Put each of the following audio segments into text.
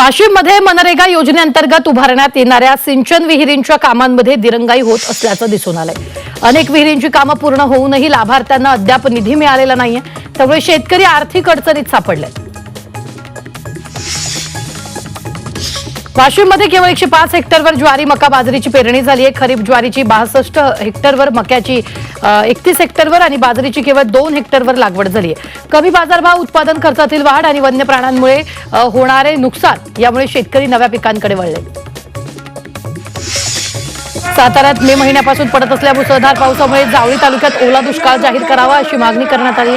वाशिममध्ये मनरेगा योजनेअंतर्गत उभारण्यात येणाऱ्या सिंचन विहिरींच्या कामांमध्ये दिरंगाई होत असल्याचं दिसून आलंय. अनेक विहिरींची कामं पूर्ण होऊनही लाभार्थ्यांना अद्याप निधी मिळालेला नाहीये त्यामुळे शेतकरी आर्थिक अडचणीत सापडले वाशिममध्ये केवळ एकशे पाच हेक्टरवर ज्वारी मका बाजरीची पेरणी झाली आहे. खरीप ज्वारीची बासष्ट हेक्टरवर मक्याची एकतीस हेक्टरवर आणि बाजरीची केवळ दोन हेक्टरवर लागवड झाली आहे. कमी बाजारभाव उत्पादन खर्चातील वाढ आणि वन्य प्राण्यांमुळे होणारे नुकसान यामुळे शेतकरी नव्या पिकांकडे वळले. साताऱ्यात मे महिन्यापासून पडत असल्या मुसळधार पावसामुळे जावळी तालुक्यात ओला दुष्काळ जाहीर करावा अशी मागणी करण्यात आली.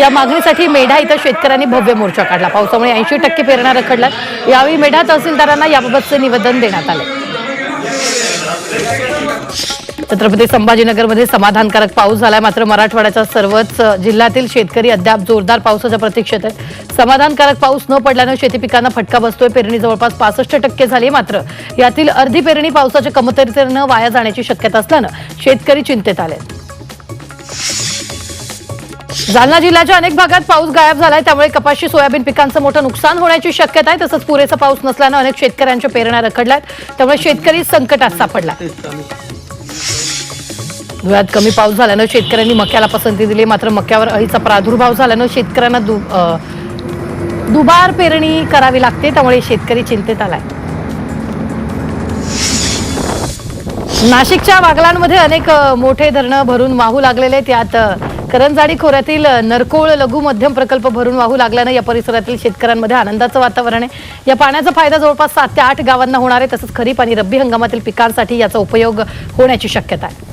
या मागणीसाठी मेढा इथं शेतकऱ्यांनी भव्य मोर्चा काढला. पावसामुळे ऐंशी टक्के पेरण्या रखडल्यात यावेळी मेढा तहसीलदारांना याबाबतचे निवेदन देण्यात आले. छत्रपती संभाजीनगरमध्ये समाधानकारक पाऊस झालाय. मात्र मराठवाड्याच्या सर्वच जिल्ह्यातील शेतकरी अद्याप जोरदार पावसाच्या प्रतीक्षेत आहेत. समाधानकारक पाऊस न पडल्यानं शेती पिकांना फटका बसतोय. पेरणी जवळपास पासष्ट टक्के झाली मात्र यातील अर्धी पेरणी पावसाच्या कमतरतेनं वाया जाण्याची शक्यता असल्यानं शेतकरी चिंतेत आले जालना जिल्ह्याच्या अनेक भागात पाऊस गायब झालाय. त्यामुळे कपाशी सोयाबीन पिकांचं मोठं नुकसान होण्याची शक्यता आहे. तसंच पुरेसा पाऊस नसल्यानं अनेक शेतकऱ्यांच्या पेरण्या रखडल्यात. त्यामुळे शेतकरी संकटात सापडला. धुळ्यात कमी पाऊस झाल्यानं शेतकऱ्यांनी मक्याला पसंती दिली. मात्र मक्यावर अळीचा प्रादुर्भाव झाल्यानं शेतकऱ्यांना दु दुबार पेरणी करावी लागते. त्यामुळे शेतकरी चिंतेत आलाय. नाशिकच्या वागलांमध्ये अनेक मोठे धरणं भरून वाहू लागलेले त्यात करंजाडी खोऱ्यातील नरकोळ लघु मध्यम प्रकल्प भरून वाहू लागल्यानं या परिसरातील शेतकऱ्यांमध्ये आनंदाचं वातावरण आहे. या पाण्याचा फायदा जवळपास सात ते आठ गावांना होणार आहे. तसंच खरीप आणि रब्बी हंगामातील पिकांसाठी याचा उपयोग होण्याची शक्यता आहे.